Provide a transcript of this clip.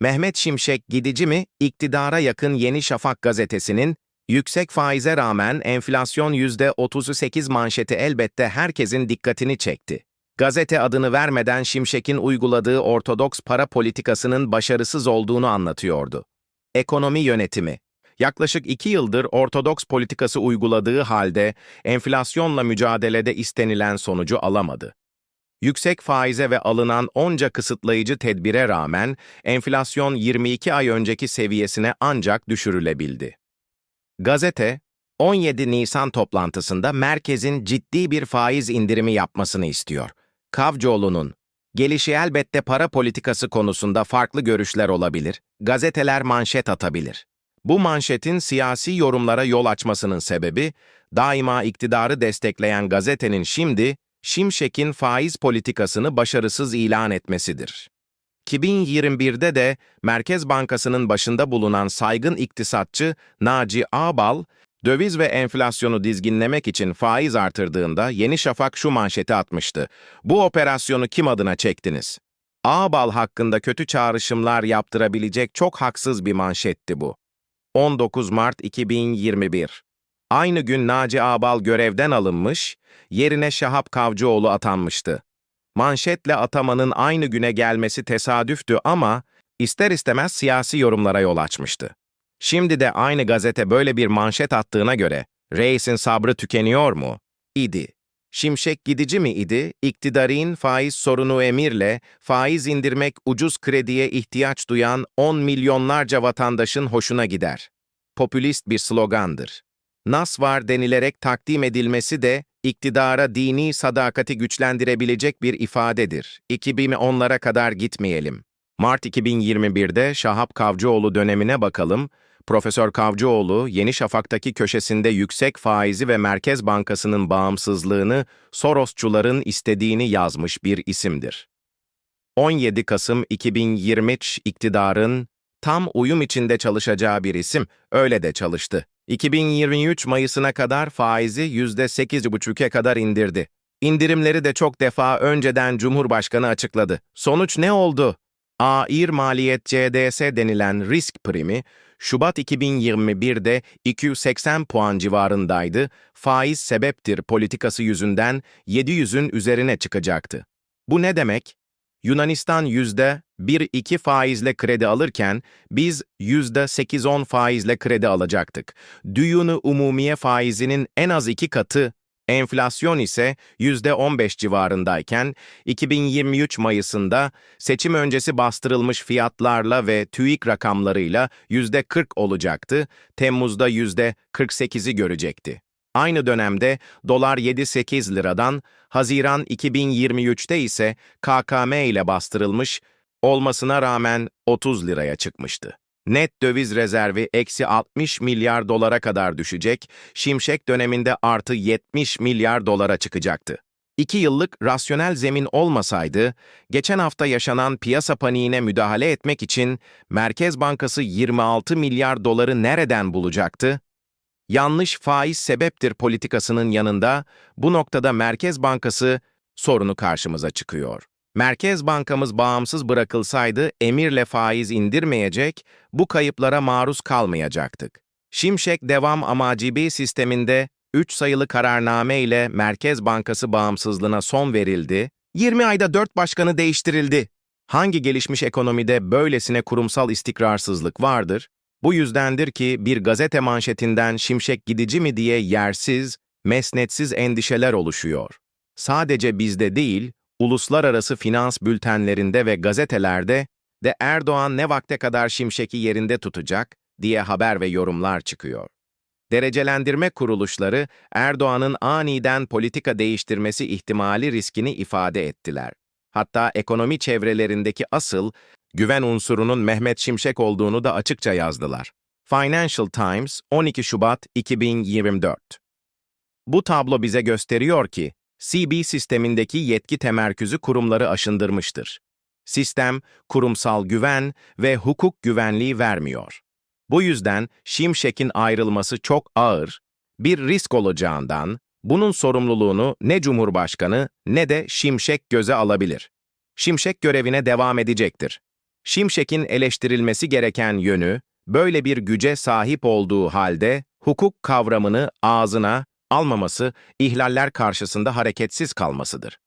Mehmet Şimşek gidici mi, iktidara yakın Yeni Şafak gazetesinin, yüksek faize rağmen enflasyon %38 manşeti elbette herkesin dikkatini çekti. Gazete adını vermeden Şimşek'in uyguladığı ortodoks para politikasının başarısız olduğunu anlatıyordu. Ekonomi yönetimi Yaklaşık iki yıldır ortodoks politikası uyguladığı halde enflasyonla mücadelede istenilen sonucu alamadı. Yüksek faize ve alınan onca kısıtlayıcı tedbire rağmen enflasyon 22 ay önceki seviyesine ancak düşürülebildi. Gazete, 17 Nisan toplantısında merkezin ciddi bir faiz indirimi yapmasını istiyor. Kavcıoğlu'nun, gelişi elbette para politikası konusunda farklı görüşler olabilir, gazeteler manşet atabilir. Bu manşetin siyasi yorumlara yol açmasının sebebi, daima iktidarı destekleyen gazetenin şimdi, Şimşek'in faiz politikasını başarısız ilan etmesidir. 2021'de de Merkez Bankası'nın başında bulunan saygın iktisatçı Naci Ağbal, döviz ve enflasyonu dizginlemek için faiz artırdığında Yeni Şafak şu manşeti atmıştı. Bu operasyonu kim adına çektiniz? Ağbal hakkında kötü çağrışımlar yaptırabilecek çok haksız bir manşetti bu. 19 Mart 2021 Aynı gün Naci Ağbal görevden alınmış, yerine Şahap Kavcıoğlu atanmıştı. Manşetle atamanın aynı güne gelmesi tesadüftü ama ister istemez siyasi yorumlara yol açmıştı. Şimdi de aynı gazete böyle bir manşet attığına göre reisin sabrı tükeniyor mu? İdi. Şimşek gidici mi idi? İktidarın faiz sorunu emirle faiz indirmek ucuz krediye ihtiyaç duyan 10 milyonlarca vatandaşın hoşuna gider. Popülist bir slogandır. Nas var denilerek takdim edilmesi de iktidara dini sadakati güçlendirebilecek bir ifadedir. 2010'lara kadar gitmeyelim. Mart 2021'de Şahap Kavcıoğlu dönemine bakalım. Profesör Kavcıoğlu, Yeni Şafak'taki köşesinde yüksek faizi ve Merkez Bankası'nın bağımsızlığını Sorosçuların istediğini yazmış bir isimdir. 17 Kasım 2023 iktidarın tam uyum içinde çalışacağı bir isim, öyle de çalıştı. 2023 Mayıs'ına kadar faizi %8,5'e kadar indirdi. İndirimleri de çok defa önceden Cumhurbaşkanı açıkladı. Sonuç ne oldu? AİR Maliyet CDS denilen risk primi, Şubat 2021'de 280 puan civarındaydı, faiz sebeptir politikası yüzünden 700'ün üzerine çıkacaktı. Bu ne demek? Yunanistan yüzde 1-2 faizle kredi alırken biz yüzde 8-10 faizle kredi alacaktık. Düyunu umumiye faizinin en az iki katı, enflasyon ise yüzde 15 civarındayken 2023 Mayıs'ında seçim öncesi bastırılmış fiyatlarla ve TÜİK rakamlarıyla yüzde 40 olacaktı, Temmuz'da yüzde 48'i görecekti. Aynı dönemde dolar 7-8 liradan, Haziran 2023'te ise KKM ile bastırılmış, olmasına rağmen 30 liraya çıkmıştı. Net döviz rezervi eksi 60 milyar dolara kadar düşecek, Şimşek döneminde artı 70 milyar dolara çıkacaktı. İki yıllık rasyonel zemin olmasaydı, geçen hafta yaşanan piyasa paniğine müdahale etmek için Merkez Bankası 26 milyar doları nereden bulacaktı? Yanlış faiz sebeptir politikasının yanında bu noktada Merkez Bankası sorunu karşımıza çıkıyor. Merkez Bankamız bağımsız bırakılsaydı emirle faiz indirmeyecek, bu kayıplara maruz kalmayacaktık. Şimşek devam amacibi sisteminde 3 sayılı kararname ile Merkez Bankası bağımsızlığına son verildi, 20 ayda 4 başkanı değiştirildi. Hangi gelişmiş ekonomide böylesine kurumsal istikrarsızlık vardır? Bu yüzdendir ki bir gazete manşetinden şimşek gidici mi diye yersiz, mesnetsiz endişeler oluşuyor. Sadece bizde değil, uluslararası finans bültenlerinde ve gazetelerde de Erdoğan ne vakte kadar şimşeki yerinde tutacak diye haber ve yorumlar çıkıyor. Derecelendirme kuruluşları Erdoğan'ın aniden politika değiştirmesi ihtimali riskini ifade ettiler. Hatta ekonomi çevrelerindeki asıl güven unsurunun Mehmet Şimşek olduğunu da açıkça yazdılar. Financial Times 12 Şubat 2024 Bu tablo bize gösteriyor ki, CB sistemindeki yetki temerküzü kurumları aşındırmıştır. Sistem, kurumsal güven ve hukuk güvenliği vermiyor. Bu yüzden Şimşek'in ayrılması çok ağır, bir risk olacağından, bunun sorumluluğunu ne Cumhurbaşkanı ne de Şimşek göze alabilir. Şimşek görevine devam edecektir. Şimşek'in eleştirilmesi gereken yönü, böyle bir güce sahip olduğu halde hukuk kavramını ağzına almaması, ihlaller karşısında hareketsiz kalmasıdır.